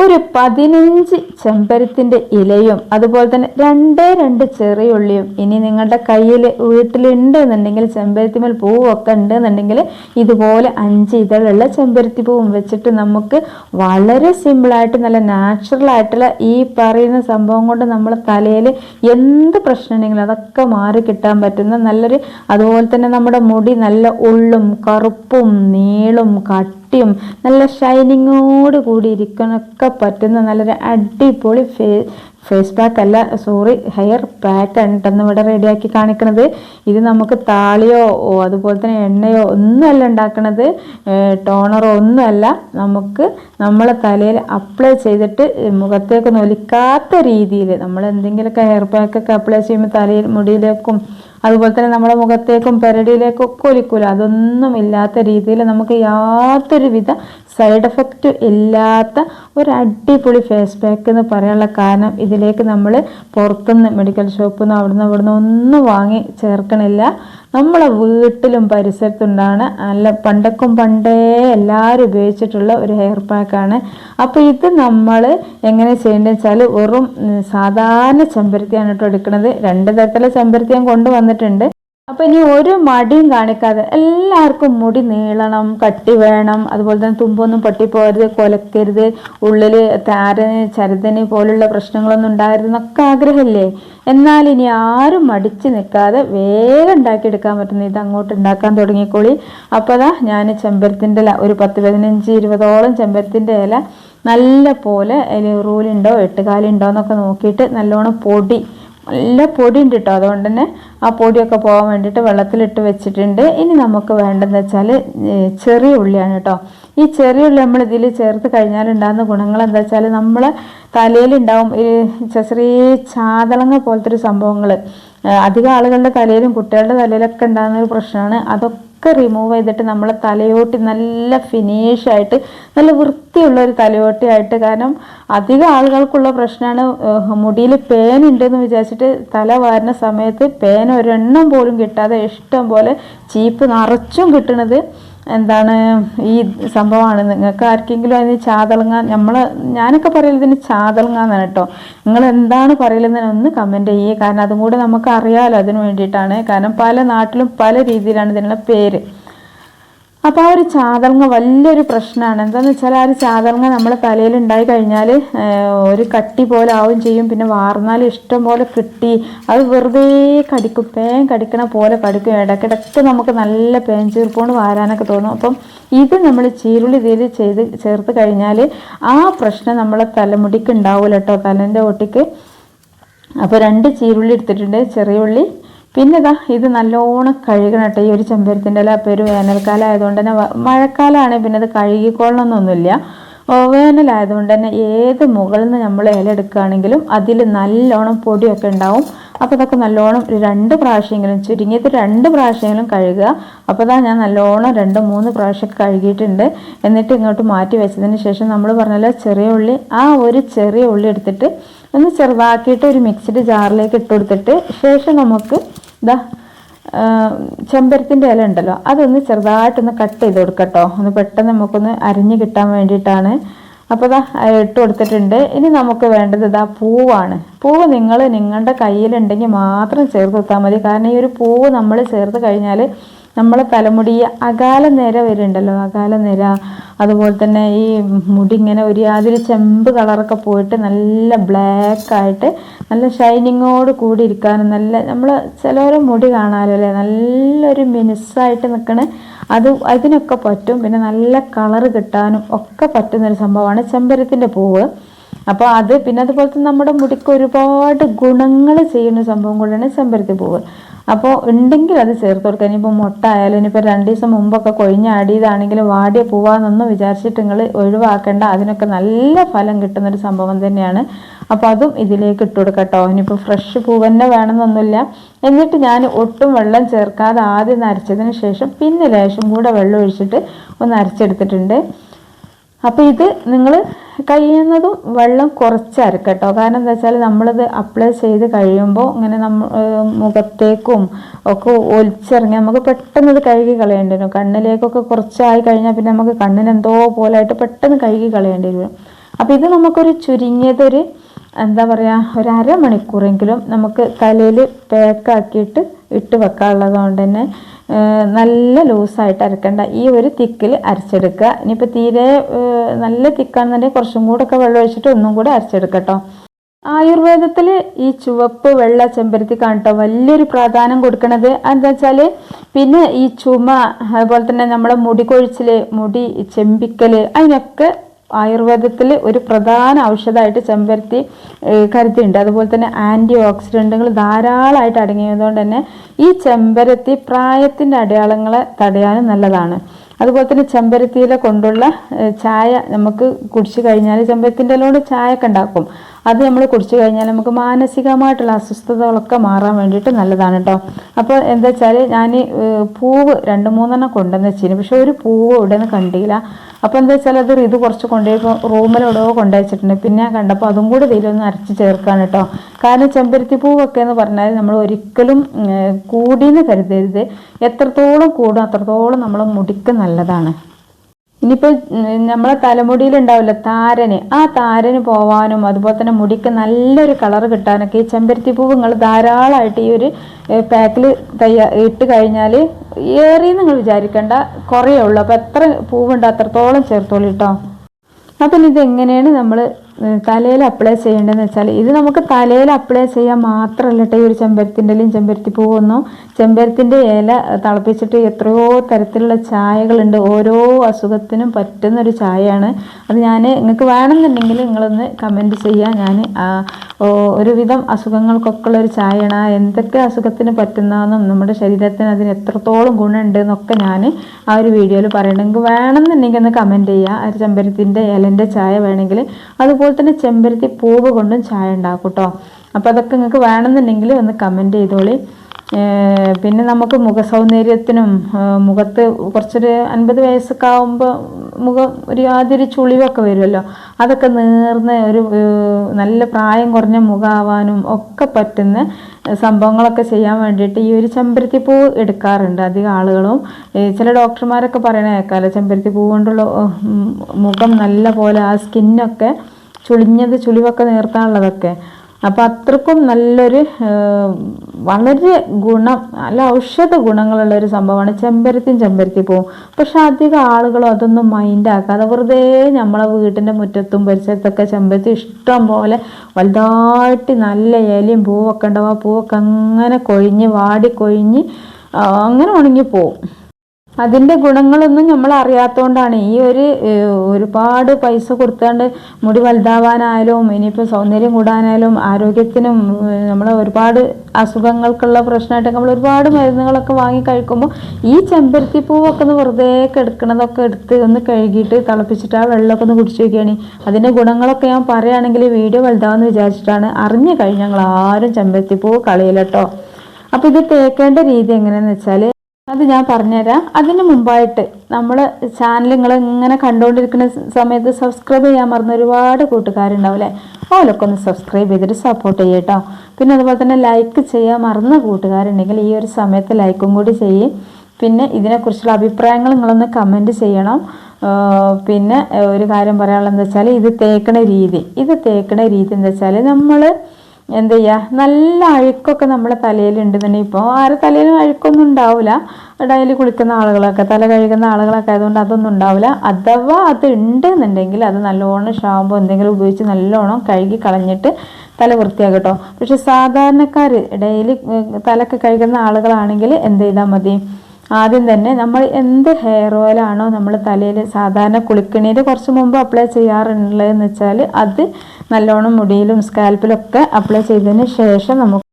ഒരു പതിനഞ്ച് ചെമ്പരത്തിന്റെ ഇലയും അതുപോലെ തന്നെ രണ്ടേ രണ്ട് ചെറിയ ഉള്ളിയും ഇനി നിങ്ങളുടെ കയ്യിൽ വീട്ടിലുണ്ട് എന്നുണ്ടെങ്കിൽ ചെമ്പരത്തിമേൽ പൂവൊക്കെ ഉണ്ട് എന്നുണ്ടെങ്കിൽ ഇതുപോലെ അഞ്ച് ഇതളുള്ള ചെമ്പരത്തി പൂവും വെച്ചിട്ട് നമുക്ക് വളരെ സിമ്പിളായിട്ട് നല്ല നാച്ചുറൽ ആയിട്ടുള്ള ഈ പറയുന്ന സംഭവം കൊണ്ട് നമ്മൾ തലയിൽ എന്ത് പ്രശ്നമുണ്ടെങ്കിലും അതൊക്കെ മാറി കിട്ടാൻ പറ്റുന്ന നല്ലൊരു അതുപോലെ തന്നെ നമ്മുടെ മുടി നല്ല ഉള്ളും കറുപ്പും നീളും കട്ടിയും നല്ല ഷൈനിങ്ങോട് കൂടി ഇരിക്കാനൊക്കെ പറ്റുന്ന നല്ലൊരു അടിപൊളി ഫേ ഫേസ് പാക്ക് അല്ല സോറി ഹെയർ പാക്ക് ഉണ്ടെന്ന് ഇവിടെ റെഡിയാക്കി കാണിക്കുന്നത് ഇത് നമുക്ക് താളിയോ അതുപോലെ തന്നെ എണ്ണയോ ഒന്നുമല്ല ഉണ്ടാക്കുന്നത് ടോണറോ ഒന്നുമല്ല. നമുക്ക് നമ്മളെ തലയിൽ അപ്ലൈ ചെയ്തിട്ട് മുഖത്തേക്ക് നൊലിക്കാത്ത രീതിയിൽ നമ്മൾ എന്തെങ്കിലുമൊക്കെ ഹെയർ പാക്കൊക്കെ അപ്ലൈ ചെയ്യുമ്പോൾ തലയിൽ മുടിയിലേക്കും അതുപോലെ തന്നെ നമ്മുടെ മുഖത്തേക്കും പെരടിയിലേക്കും ഒക്കെ ഒലിക്കൂല. അതൊന്നും ഇല്ലാത്ത രീതിയിൽ നമുക്ക് യാതൊരുവിധ സൈഡ് എഫക്റ്റ് ഇല്ലാത്ത ഒരു അടിപൊളി ഫേസ് പാക്ക് എന്ന് പറയാനുള്ള കാരണം ഇതിലേക്ക് നമ്മൾ പുറത്തുനിന്ന് മെഡിക്കൽ ഷോപ്പിൽ നിന്ന് അവിടുന്ന് ഇവിടുന്ന് ഒന്നും വാങ്ങി ചേർക്കണില്ല. നമ്മളെ വീട്ടിലും പരിസരത്തുണ്ടാണ്. നല്ല പണ്ടക്കും പണ്ടേ എല്ലാവരും ഉപയോഗിച്ചിട്ടുള്ള ഒരു ഹെയർ പാക്കാണ് അപ്പോൾ ഇത് നമ്മൾ എങ്ങനെ ചെയ്യേണ്ടത് വെച്ചാൽ വെറും സാധാരണ ചെമ്പരത്തിയാണ് കേട്ടോ എടുക്കുന്നത് രണ്ട് തരത്തിലുള്ള ചെമ്പരത്തി ഞാൻ കൊണ്ടുവന്നിട്ടുണ്ട് അപ്പൊ ഇനി ഒരു മടിയും കാണിക്കാതെ എല്ലാവർക്കും മുടി നീളണം കട്ടി വേണം അതുപോലെ തന്നെ തുമ്പൊന്നും പൊട്ടിപ്പോകരുത് കൊലക്കരുത് ഉള്ളിൽ താരന് ചരുതന് പോലുള്ള പ്രശ്നങ്ങളൊന്നും ഉണ്ടാകരുതെന്നൊക്കെ ആഗ്രഹമില്ലേ? എന്നാൽ ഇനി ആരും മടിച്ച് നിൽക്കാതെ വേഗം ഉണ്ടാക്കിയെടുക്കാൻ പറ്റുന്ന ഇത് അങ്ങോട്ട് ഉണ്ടാക്കാൻ തുടങ്ങിക്കോളി. അപ്പോൾ അതാ ഞാൻ ചെമ്പരത്തിന്റെ ഇല ഒരു പത്ത് പതിനഞ്ച് ഇരുപതോളം ചെമ്പരത്തിന്റെ ഇല നല്ല പോലെ അതിൽ റൂലുണ്ടോ എട്ടുകാലുണ്ടോ എന്നൊക്കെ നോക്കിയിട്ട് നല്ലോണം പൊടി നല്ല പൊടി ഉണ്ട് കേട്ടോ അതുകൊണ്ട് തന്നെ ആ പൊടിയൊക്കെ പോകാൻ വേണ്ടിയിട്ട് വെള്ളത്തിലിട്ട് വെച്ചിട്ടുണ്ട്. ഇനി നമുക്ക് വേണ്ടതെന്ന് വെച്ചാൽ ചെറിയ ഉള്ളിയാണ് കേട്ടോ. ഈ ചെറിയ ഉള്ളി നമ്മൾ ഇതിൽ ചേർത്ത് കഴിഞ്ഞാൽ ഉണ്ടാകുന്ന ഗുണങ്ങൾ എന്താ വെച്ചാൽ നമ്മൾ തലയിലുണ്ടാവും ഈ ചെറിയ ചാതളങ്ങ പോലത്തെ ഒരു സംഭവങ്ങൾ. അധികം ആളുകളുടെ തലയിലും കുട്ടികളുടെ തലയിലൊക്കെ ഉണ്ടാകുന്ന ഒരു പ്രശ്നമാണ്. അതൊക്കെ റിമൂവ് ചെയ്തിട്ട് നമ്മളെ തലയോട്ടി നല്ല ഫിനിഷ് ആയിട്ട് നല്ല വൃത്തിയുള്ള ഒരു തലയോട്ടിയായിട്ട് കാരണം അധികം ആളുകൾക്കുള്ള പ്രശ്നമാണ്. മുടിയിൽ പേൻ ഉണ്ടെന്ന് വിചാരിച്ചിട്ട് തല വാരുന്ന സമയത്ത് പേൻ ഒരെണ്ണം പോലും കിട്ടാതെ ഇഷ്ടം പോലെ ചീപ്പ് നിറച്ചും കിട്ടണത് എന്താണ് ഈ സംഭവമാണ്? നിങ്ങൾക്ക് ആർക്കെങ്കിലും അതിന് ചാതളങ്ങാൻ നമ്മൾ ഞാനൊക്കെ പറയൽ ഇതിന് ചാതളങ്ങ എന്നാണ് കേട്ടോ. നിങ്ങൾ എന്താണ് പറയലെന്ന് ഒന്ന് കമന്റ് ചെയ്യുക കാരണം അതും കൂടെ നമുക്ക് അറിയാമല്ലോ അതിന് വേണ്ടിയിട്ടാണ്. കാരണം പല നാട്ടിലും പല രീതിയിലാണ് ഇതിനുള്ള പേര്. അപ്പോൾ ആ ഒരു ചാതളങ്ങ വലിയൊരു പ്രശ്നമാണ് എന്താന്ന് വെച്ചാൽ ആ ഒരു ചാതളങ്ങ നമ്മുടെ തലയിൽ ഉണ്ടായി കഴിഞ്ഞാൽ ഒരു കട്ടി പോലെ ആവും ചെയ്യും. പിന്നെ വാർന്നാൽ ഇഷ്ടം പോലെ കിട്ടി അത് വെറുതെ കടിക്കും. പേൻ കടിക്കണ പോലെ കടിക്കും. ഇടയ്ക്കിടയ്ക്ക് നമുക്ക് നല്ല പേൻ ചീർപ്പോണ്ട് വാരാനൊക്കെ തോന്നും. അപ്പം ഇത് നമ്മൾ ചീരുള്ളി ഇതിൽ ചെയ്ത് ചേർത്ത് കഴിഞ്ഞാൽ ആ പ്രശ്നം നമ്മളെ തലമുടിക്ക് ഉണ്ടാവില്ല കേട്ടോ തലേന്റെ ഒട്ടിക്ക് അപ്പോൾ രണ്ട് ചീരുള്ളി എടുത്തിട്ടുണ്ട്. ചെറിയ ഉള്ളി പിന്നെ ഇതാ ഇത് നല്ലോണം കഴുകണം കേട്ടോ ഈ ഒരു ചെമ്പരത്തിന്റെ ഇല ഇപ്പോൾ ഒരു വേനൽക്കാലം ആയതുകൊണ്ട് തന്നെ മഴക്കാലമാണ് പിന്നെ അത് കഴുകിക്കൊള്ളണമെന്നൊന്നുമില്ല വേനലായതുകൊണ്ട് തന്നെ ഏത് മുകളിൽ നിന്ന് നമ്മൾ ഇല എടുക്കുകയാണെങ്കിലും അതിൽ നല്ലോണം പൊടിയൊക്കെ ഉണ്ടാവും. അപ്പോൾ അതൊക്കെ നല്ലോണം രണ്ട് പ്രാവശ്യമെങ്കിലും ചുരുങ്ങിയത് രണ്ട് പ്രാവശ്യമെങ്കിലും കഴുകുക. അപ്പോൾ ഇതാ ഞാൻ നല്ലോണം രണ്ട് മൂന്ന് പ്രാവശ്യമൊക്കെ കഴുകിയിട്ടുണ്ട്. എന്നിട്ട് ഇങ്ങോട്ട് മാറ്റി വെച്ചതിന് ശേഷം നമ്മൾ പറഞ്ഞല്ലോ ചെറിയ ഉള്ളി ആ ഒരു ചെറിയ ഉള്ളി എടുത്തിട്ട് ഒന്ന് ചെറുതാക്കിയിട്ട് ഒരു മിക്സിഡ് ജാറിലേക്ക് ഇട്ട് കൊടുത്തിട്ട് ശേഷം നമുക്ക് ഇതാ ചെമ്പരത്തിന്റെ ഇല ഉണ്ടല്ലോ അതൊന്ന് ചെറുതായിട്ടൊന്ന് കട്ട് ചെയ്ത് കൊടുക്കട്ടോ ഒന്ന് പെട്ടെന്ന് നമുക്കൊന്ന് അരിഞ്ഞ് കിട്ടാൻ വേണ്ടിയിട്ടാണ്. അപ്പോൾ ഇതാ ഇട്ട് കൊടുത്തിട്ടുണ്ട്. ഇനി നമുക്ക് വേണ്ടത് ഇതാ പൂവാണ്. പൂവ് നിങ്ങൾ നിങ്ങളുടെ കയ്യിലുണ്ടെങ്കിൽ മാത്രം ചേർത്ത് കൊടുത്താൽ മതി. കാരണം ഈ ഒരു പൂവ് നമ്മൾ ചേർത്ത് കഴിഞ്ഞാൽ നമ്മളെ തലമുടി അകാല നിര വരുന്നുണ്ടല്ലോ അകാല നിര. അതുപോലെ തന്നെ ഈ മുടി ഇങ്ങനെ ഒരു യാതൊരു ചെമ്പ് കളറൊക്കെ പോയിട്ട് നല്ല ബ്ലാക്ക് ആയിട്ട് നല്ല ഷൈനിങ്ങോട് കൂടി ഇരിക്കാനും നല്ല നമ്മൾ ചിലവരെ മുടി കാണാമല്ലോ അല്ലേ നല്ലൊരു മിനുസായിട്ട് നിൽക്കണ അത് അതിനൊക്കെ പറ്റും. പിന്നെ നല്ല കളറ് കിട്ടാനും ഒക്കെ പറ്റുന്നൊരു സംഭവമാണ് ചെമ്പരത്തിന്റെ പൂവ്. അപ്പോൾ അത് പിന്നെ അതുപോലെ തന്നെ നമ്മുടെ മുടിക്ക് ഒരുപാട് ഗുണങ്ങൾ ചെയ്യുന്ന സംഭവം കൂടിയാണ് ചെമ്പരത്തി പൂവ്. അപ്പോൾ ഉണ്ടെങ്കിൽ അത് ചേർത്ത് കൊടുക്കുക ഇനിയിപ്പോൾ മുട്ട ആയാലും ഇനിയിപ്പോൾ രണ്ട് ദിവസം മുമ്പൊക്കെ കൊഴിഞ്ഞാടിയതാണെങ്കിലും വാടിയ പൂവാന്നൊന്നും വിചാരിച്ചിട്ട് നിങ്ങൾ ഒഴിവാക്കേണ്ട. അതിനൊക്കെ നല്ല ഫലം കിട്ടുന്നൊരു സംഭവം തന്നെയാണ്. അപ്പോൾ അതും ഇതിലേക്ക് ഇട്ട് കൊടുക്കട്ടോ ഇനിയിപ്പോൾ ഫ്രഷ് പൂവ് തന്നെ വേണമെന്നൊന്നുമില്ല. എന്നിട്ട് ഞാൻ ഒട്ടും വെള്ളം ചേർക്കാതെ ആദ്യം നരച്ചതിന് ശേഷം പിന്നെ ലേശം കൂടെ വെള്ളം ഒഴിച്ചിട്ട് ഒന്ന് അരച്ചെടുത്തിട്ടുണ്ട്. അപ്പോൾ ഇത് നിങ്ങൾ കഴിയുന്നതും വെള്ളം കുറച്ച് കേട്ടോ കാരണം എന്താ വെച്ചാൽ നമ്മളിത് അപ്ലൈ ചെയ്ത് കഴിയുമ്പോൾ ഇങ്ങനെ നമ്മ മുഖത്തേക്കും ഒക്കെ ഒലിച്ചിറങ്ങി നമുക്ക് പെട്ടെന്ന് ഇത് കഴുകി കളയേണ്ടി വരും. കണ്ണിലേക്കൊക്കെ കുറച്ചായി കഴിഞ്ഞാൽ പിന്നെ നമുക്ക് കണ്ണിന് എന്തോ പോലായിട്ട് പെട്ടെന്ന് കഴുകി കളയേണ്ടി വരും. അപ്പോൾ ഇത് നമുക്കൊരു ചുരുങ്ങിയതൊരു എന്താ പറയുക ഒരു അരമണിക്കൂറെങ്കിലും നമുക്ക് തലയിൽ പാക്കാക്കിയിട്ട് ഇട്ട് വെക്കാനുള്ളത് കൊണ്ട് തന്നെ നല്ല ലൂസായിട്ട് അരക്കണ്ട ഈ ഒരു തിക്കിൽ അരച്ചെടുക്കുക. ഇനിയിപ്പോൾ തീരെ നല്ല തിക്കാണെന്നുണ്ടെങ്കിൽ കുറച്ചും കൂടെ ഒക്കെ വെള്ളം ഒഴിച്ചിട്ട് ഒന്നും കൂടെ അരച്ചെടുക്കട്ടോ ആയുർവേദത്തിൽ ഈ ചുവപ്പ് വെള്ള ചെമ്പരത്തി കാണട്ടോ വലിയൊരു പ്രാധാന്യം കൊടുക്കണത് എന്താ വെച്ചാൽ പിന്നെ ഈ ചുമ അതുപോലെ തന്നെ നമ്മളെ മുടി കൊഴിച്ചിൽ മുടി ചെമ്പിക്കൽ അതിനൊക്കെ ആയുർവേദത്തിൽ ഒരു പ്രധാന ഔഷധമായിട്ട് ചെമ്പരത്തി കരുതിയിട്ടുണ്ട്. അതുപോലെ തന്നെ ആന്റി ഓക്സിഡന്റുകൾ ധാരാളമായിട്ട് അടങ്ങിയതുകൊണ്ട് തന്നെ ഈ ചെമ്പരത്തി പ്രായത്തിന്റെ അടയാളങ്ങളെ തടയാനും നല്ലതാണ്. അതുപോലെ തന്നെ ചെമ്പരത്തിയില കൊണ്ടുള്ള ചായ നമുക്ക് കുടിച്ചു കഴിഞ്ഞാൽ ചെമ്പരത്തിന്റെ ലോട് ചായ ഒക്കെ ഉണ്ടാക്കും. അത് നമ്മൾ കുടിച്ചു കഴിഞ്ഞാൽ നമുക്ക് മാനസികമായിട്ടുള്ള അസ്വസ്ഥതകളൊക്കെ മാറാൻ വേണ്ടിയിട്ട് നല്ലതാണ് കേട്ടോ അപ്പോൾ എന്താ വെച്ചാൽ ഞാൻ പൂവ് രണ്ട് മൂന്നെണ്ണം കൊണ്ടുവന്ന് വെച്ചിരുന്നു. പക്ഷെ ഒരു പൂവ് ഇവിടെ നിന്ന് കണ്ടില്ല. അപ്പോൾ എന്താ വെച്ചാൽ അത് ഇത് കുറച്ച് കൊണ്ടുപോയപ്പോൾ റൂമിലെവിടെയോ കൊണ്ടുവച്ചിട്ടുണ്ട്. പിന്നെ കണ്ടപ്പോൾ അതും കൂടി ഇതിലൊന്ന് അരച്ച് ചേർക്കാൻ കേട്ടോ കാരണം ചെമ്പരത്തി പൂവൊക്കെ എന്ന് പറഞ്ഞാൽ നമ്മൾ ഒരിക്കലും കൂടിയെന്ന് കരുതരുത്. എത്രത്തോളം കൂടും അത്രത്തോളം നമ്മൾ മുടിക്ക് നല്ലതാണ്. ഇനിയിപ്പോൾ നമ്മളെ തലമുടിയിൽ ഉണ്ടാവില്ല താരന്. ആ താരന് പോവാനും അതുപോലെ തന്നെ മുടിക്ക് നല്ലൊരു കളർ കിട്ടാനൊക്കെ ഈ ചെമ്പരത്തി പൂവ് നിങ്ങൾ ധാരാളമായിട്ട് ഈ ഒരു പാക്കിൽ തയ്യാ ഇട്ട് കഴിഞ്ഞാൽ ഏറി നിങ്ങൾ വിചാരിക്കേണ്ട കുറേ ഉള്ളൂ. അപ്പോൾ എത്ര പൂവുണ്ട് അത്രത്തോളം ചേർത്തോളൂ കേട്ടോ അപ്പം ഇതെങ്ങനെയാണ് നമ്മൾ തലയിൽ അപ്ലൈ ചെയ്യേണ്ടതെന്ന് വെച്ചാൽ ഇത് നമുക്ക് തലയിൽ അപ്ലൈ ചെയ്യാൻ മാത്രമല്ല കേട്ടോ ഈ ഒരു ചെമ്പരത്തിന്റെ ഇലയും ചെമ്പരത്തി പൂവൊന്നും. ചെമ്പരത്തിന്റെ ഇല തിളപ്പിച്ചിട്ട് എത്രയോ തരത്തിലുള്ള ചായകളുണ്ട്. ഓരോ അസുഖത്തിനും പറ്റുന്ന ഒരു ചായയാണ്. അത് ഞാൻ നിങ്ങൾക്ക് വേണമെന്നുണ്ടെങ്കിൽ നിങ്ങളൊന്ന് കമന്റ് ചെയ്യുക ഞാൻ ഒരുവിധം അസുഖങ്ങൾക്കൊക്കെ ഉള്ള ഒരു ചായയാണ്. എന്തൊക്കെ അസുഖത്തിന് പറ്റുന്നതെന്നും നമ്മുടെ ശരീരത്തിന് അതിന് എത്രത്തോളം ഗുണമുണ്ട് എന്നൊക്കെ ഞാൻ ആ ഒരു വീഡിയോയിൽ പറയുന്നുണ്ട് നിങ്ങൾക്ക് വേണമെന്നുണ്ടെങ്കിൽ ഒന്ന് കമന്റ് ചെയ്യുക ആ ഒരു ചെമ്പരത്തിന്റെ ഇലന്റെ ചായ വേണമെങ്കിൽ. അതുപോലെ തന്നെ ചെമ്പരത്തി പൂവ് കൊണ്ടും ചായ ഉണ്ടാക്കും കേട്ടോ അപ്പോൾ അതൊക്കെ നിങ്ങൾക്ക് വേണമെന്നുണ്ടെങ്കിൽ ഒന്ന് കമന്റ് ചെയ്തോളി. പിന്നെ നമുക്ക് മുഖ സൗന്ദര്യത്തിനും ഏഹ് മുഖത്ത് കുറച്ചൊരു അൻപത് വയസ്സൊക്കെ ആകുമ്പോൾ മുഖം ഒരു യാതൊരു ചുളിവൊക്കെ വരുമല്ലോ. അതൊക്കെ നേർന്ന് ഒരു നല്ല പ്രായം കുറഞ്ഞ മുഖമാവാനും ഒക്കെ പറ്റുന്ന സംഭവങ്ങളൊക്കെ ചെയ്യാൻ വേണ്ടിയിട്ട് ഈ ഒരു ചെമ്പരത്തി പൂവ് എടുക്കാറുണ്ട് അധികം ആളുകളും. ചില ഡോക്ടർമാരൊക്കെ പറയണ കേൾക്കാമല്ലോ ചെമ്പരത്തി പൂവ് കൊണ്ടുള്ള മുഖം നല്ല പോലെ ആ സ്കിന്നൊക്കെ ചുളിഞ്ഞത് ചുളിവൊക്കെ നേർത്താനുള്ളതൊക്കെ. അപ്പോൾ അത്രക്കും നല്ലൊരു വളരെ ഗുണം നല്ല ഔഷധ ഗുണങ്ങളുള്ള ഒരു സംഭവമാണ് ചെമ്പരത്തിയും ചെമ്പരത്തി പോവും. പക്ഷെ അധികം ആളുകളും അതൊന്നും മൈൻഡാക്കാതെ വെറുതെ നമ്മളെ വീട്ടിന്റെ മുറ്റത്തും പരിസരത്തൊക്കെ ചെമ്പരത്തി ഇഷ്ടം പോലെ വലുതായിട്ട് നല്ല ഇലയും പൂവൊക്കെ ഉണ്ടാവും. ആ പൂവൊക്കെ അങ്ങനെ കൊഴിഞ്ഞ് വാടി കൊഴിഞ്ഞ് അങ്ങനെ ഉണങ്ങി പോവും അതിന്റെ ഗുണങ്ങളൊന്നും നമ്മൾ അറിയാത്തതുകൊണ്ടാണ് ഈ ഒരു ഒരുപാട് പൈസ കൊടുത്താണ്ട് മുടി വലുതാവാനായാലും ഇനിയിപ്പോൾ സൗന്ദര്യം കൂടാനായാലും ആരോഗ്യത്തിനും നമ്മൾ ഒരുപാട് അസുഖങ്ങൾക്കുള്ള പ്രശ്നമായിട്ടൊക്കെ നമ്മൾ ഒരുപാട് മരുന്നുകളൊക്കെ വാങ്ങി കഴിക്കുമ്പോൾ ഈ ചെമ്പരത്തി പൂവൊക്കെ ഒന്ന് വെറുതെ കിടക്കണതൊക്കെ എടുത്ത് ഒന്ന് കഴുകിയിട്ട് തിളപ്പിച്ചിട്ട് ആ വെള്ളമൊക്കെ ഒന്ന് കുടിച്ചു വയ്ക്കുകയാണ് അതിന്റെ ഗുണങ്ങളൊക്കെ ഞാൻ പറയുകയാണെങ്കിൽ വീഡിയോ വലുതാവെന്ന് വിചാരിച്ചിട്ടാണ്. അറിഞ്ഞു കഴിഞ്ഞാൽ ഞങ്ങൾ ആരും ചെമ്പരത്തി പൂവ് കളിയിലട്ടോ അപ്പോൾ ഇത് തേക്കേണ്ട രീതി എങ്ങനെയാണെന്ന് വെച്ചാൽ അത് ഞാൻ പറഞ്ഞുതരാം. അതിന് മുമ്പായിട്ട് നമ്മൾ ചാനൽ നിങ്ങൾ ഇങ്ങനെ കണ്ടുകൊണ്ടിരിക്കുന്ന സമയത്ത് സബ്സ്ക്രൈബ് ചെയ്യാൻ മറന്ന ഒരുപാട് കൂട്ടുകാരുണ്ടാവും അല്ലേ ഓലൊക്കെ ഒന്ന് സബ്സ്ക്രൈബ് ചെയ്തിട്ട് സപ്പോർട്ട് ചെയ്യുക കേട്ടോ പിന്നെ അതുപോലെ തന്നെ ലൈക്ക് ചെയ്യാൻ മറന്ന കൂട്ടുകാരുണ്ടെങ്കിൽ ഈ ഒരു സമയത്ത് ലൈക്കും കൂടി ചെയ്യും. പിന്നെ ഇതിനെക്കുറിച്ചുള്ള അഭിപ്രായങ്ങൾ നിങ്ങളൊന്ന് കമന്റ് ചെയ്യണം. പിന്നെ ഒരു കാര്യം പറയാനുള്ളത് എന്താ വെച്ചാൽ ഇത് തേക്കണ രീതി. ഇത് തേക്കണ രീതി എന്താ വെച്ചാൽ നമ്മൾ എന്ത് ചെയ്യുക നല്ല അഴുക്കൊക്കെ നമ്മുടെ തലയിലുണ്ടെന്നുണ്ടെങ്കിൽ ഇപ്പോൾ ആരെ തലയിലും അഴുക്കൊന്നും ഉണ്ടാവില്ല ഡെയിലി കുളിക്കുന്ന ആളുകളൊക്കെ തല കഴുകുന്ന ആളുകളൊക്കെ ആയതുകൊണ്ട് അതൊന്നും ഉണ്ടാവില്ല അഥവാ അത് ഉണ്ട് എന്നുണ്ടെങ്കിൽ അത് നല്ലോണം ഷാമ്പു എന്തെങ്കിലും ഉപയോഗിച്ച് നല്ലോണം കഴുകി കളഞ്ഞിട്ട് തല വൃത്തിയാക്കട്ടോ പക്ഷെ സാധാരണക്കാർ ഡെയിലി തലക്ക് കഴുകുന്ന ആളുകളാണെങ്കിൽ എന്ത് ചെയ്താൽ മതി? ആദ്യം തന്നെ നമ്മൾ എന്ത് ഹെയർ ഓയിലാണോ നമ്മൾ തലയിൽ സാധാരണ കുളിക്കണീന്റെ കുറച്ച് മുമ്പ് അപ്ലൈ ചെയ്യാറുള്ളതെന്ന് വെച്ചാൽ അത് നല്ലോണം മുടിയിലും സ്കാൽപ്പിലൊക്കെ അപ്ലൈ ചെയ്തതിന് ശേഷം നമുക്ക്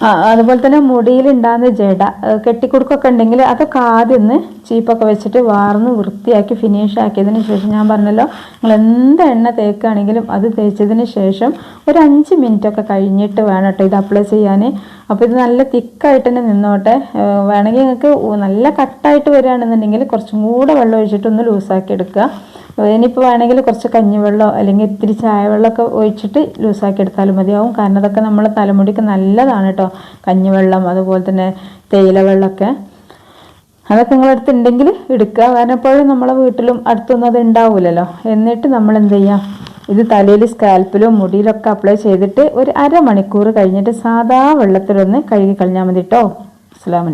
അതുപോലെ തന്നെ മുടിയിൽ മുടിയിലുണ്ടാകുന്ന ജട കെട്ടിക്കുടുക്കൊക്കെ ഉണ്ടെങ്കിൽ അതൊക്കെ ആദ്യം ഒന്ന് ചീപ്പൊക്കെ വെച്ചിട്ട് വാർന്ന് വൃത്തിയാക്കി ഫിനിഷ് ആക്കിയതിന് ശേഷം ഞാൻ പറഞ്ഞല്ലോ നിങ്ങൾ എന്ത് എണ്ണ തേക്കുകയാണെങ്കിലും അത് തേച്ചതിന് ശേഷം ഒരു അഞ്ച് മിനിറ്റൊക്കെ കഴിഞ്ഞിട്ട് വേണം കേട്ടോ ഇത് അപ്ലൈ ചെയ്യാൻ. അപ്പോൾ ഇത് നല്ല തിക്കായിട്ട് തന്നെ നിന്നോട്ടെ. വേണമെങ്കിൽ നിങ്ങൾക്ക് നല്ല കട്ടായിട്ട് വരികയാണെന്നുണ്ടെങ്കിൽ കുറച്ചും കൂടെ വെള്ളം ഒഴിച്ചിട്ട് ഒന്ന് ലൂസാക്കി എടുക്കുക. ഇനിയിപ്പോൾ വേണമെങ്കിൽ കുറച്ച് കഞ്ഞിവെള്ളമോ അല്ലെങ്കിൽ ഇത്തിരി ചായവെള്ളമൊക്കെ ഒഴിച്ചിട്ട് ലൂസാക്കി എടുത്താലും മതിയാവും. കാരണം അതൊക്കെ നമ്മൾ തലമുടിക്ക് നല്ലതാണ് കേട്ടോ കഞ്ഞിവെള്ളം അതുപോലെ തന്നെ തേയില വെള്ളമൊക്കെ അതൊക്കെ നിങ്ങളടുത്ത് ഉണ്ടെങ്കിൽ എടുക്കുക. കാരണം എപ്പോഴും നമ്മളെ വീട്ടിലും അടുത്തൊന്നും അത് ഉണ്ടാവില്ലല്ലോ എന്നിട്ട് നമ്മൾ എന്ത് ചെയ്യാം? ഇത് തലയിൽ സ്കാൽപ്പിലും മുടിയിലൊക്കെ അപ്ലൈ ചെയ്തിട്ട് ഒരു അരമണിക്കൂർ കഴിഞ്ഞിട്ട് സാധാ വെള്ളത്തിലൊന്ന് കഴുകി കളഞ്ഞാൽ മതി കേട്ടോ അസ്സാം